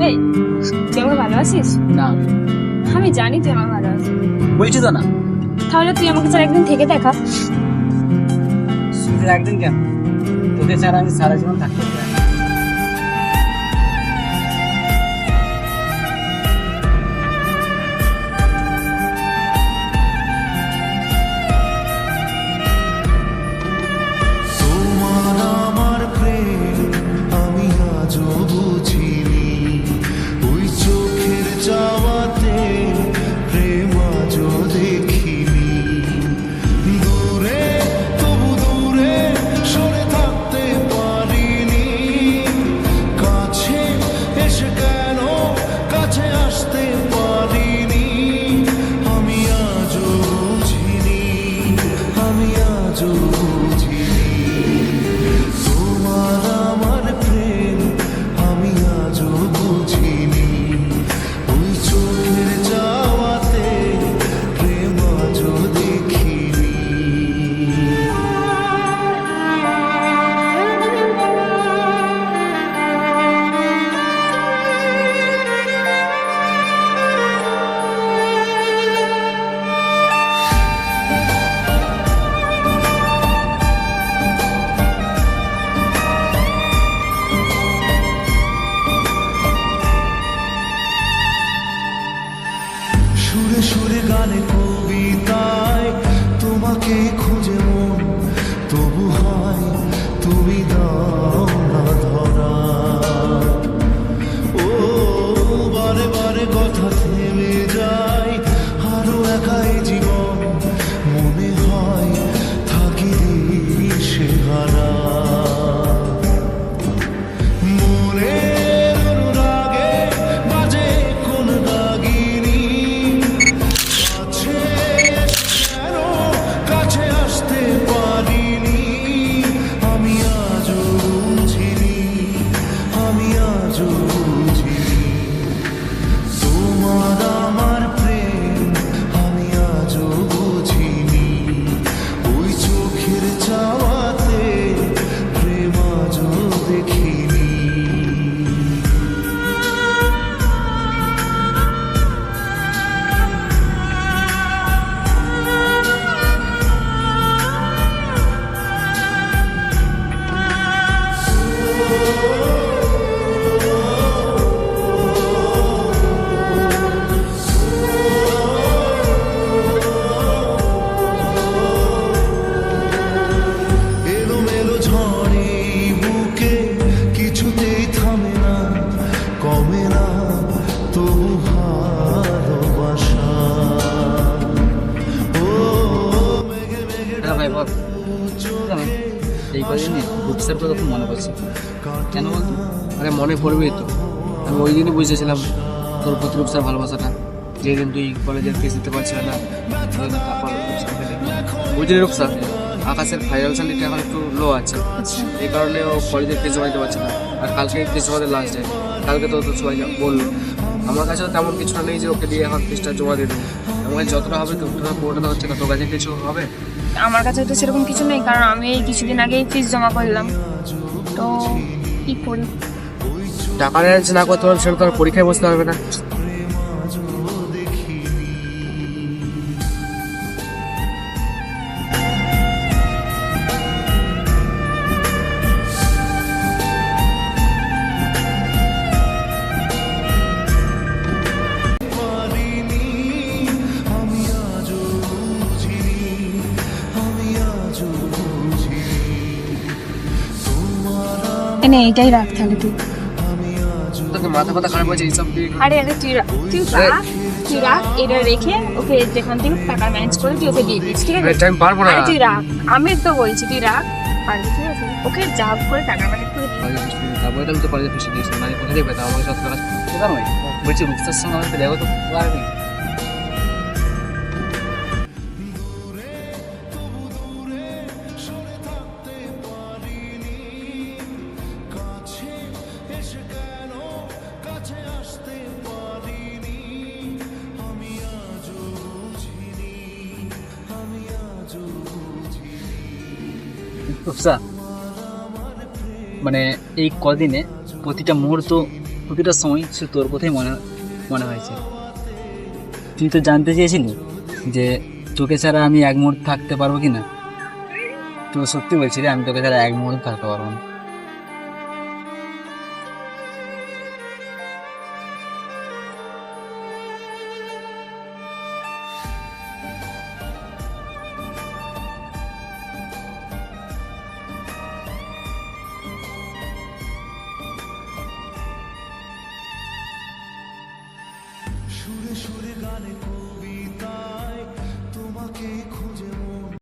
এই তুই আমাকে ভালোবাসিস? না। আমি জানি তুই আমাকে ভালোবাসিস। বলছি তো না। তাহলে তুই আমাকে ছাড়া একদিন থেকে দেখা। শুধু একদিন কেন? তোকে ছাড়া আমি সারা জীবন থাকতে পারি এই কদিনই রূপসার কথা খুব মনে পড়ছে কেন বলতো? আরে মনে পড়বেই তো। আমি ওই দিনই বুঝেছিলাম তোর প্রতি রূপসার ভালোবাসাটা। যেদিন তুই কলেজের ফিস দিতে পারছিলি না তারপর বুঝলি রূপসা আকাশের ফাইনাল স্যালারিটা এখন একটু লো আছে। এই কারণে ও কলেজের ফিস জমা দিতে পারছে না। আর কালকে ফিস জমা লাস্ট ডে কালকে তো তো সবাই বলল। আমার কাছেও তেমন কিছুটা নেই যে ওকে দিয়ে এখন ফিসটা জমা দিয়ে দেবো। আমার কাছে যতটা হবে ততটা পুরোটা হচ্ছে। না তোর কাছে কিছু হবে? আমার কাছে তো সেরকম কিছু নেই, কারণ আমি এই কিছুদিন আগেই ফিস জমা করলাম। তো কি করি? টাকা না করতে পারলে পরীক্ষায় বসতে পারবে না। এনে এটাই রাখ তাহলে তুই। তোকে মাথা ফাথা খারাপ হয়েছে এইসব দিয়ে আরে আরে তুই রাখ তুই রাখ তুই রাখ এটা রেখে ওকে যেখান থেকে টাকা ম্যানেজ করে তুই ওকে দিয়ে দিস ঠিক আছে? এটা আমি পারব না। তুই রাখ আমি তো বলছি তুই রাখ পারবি ঠিক আছে? ওকে হোক করে টাকা ম্যানেজ করে তারপরে তো আমি তো কলেজে ফিসে দিয়েছি মানে কোথায় দেখবে তা আমাকে সব টাকা বলছি রুকসার সঙ্গে আমাকে দেখো তো পারবি? রুকসা মানে এই কদিনে প্রতিটা মুহূর্ত, প্রতিটা সময় সে তোর কথাই মনে মনে হয়েছে। তুই তো জানতে চেয়েছিলি যে তোকে ছাড়া আমি এক মুহূর্ত থাকতে পারব কি না তো সত্যি বলছি রে, আমি তোকে ছাড়া এক মুহূর্ত থাকতে পারব না। সুরে গানে কবিতায় তোমাকে খুঁজে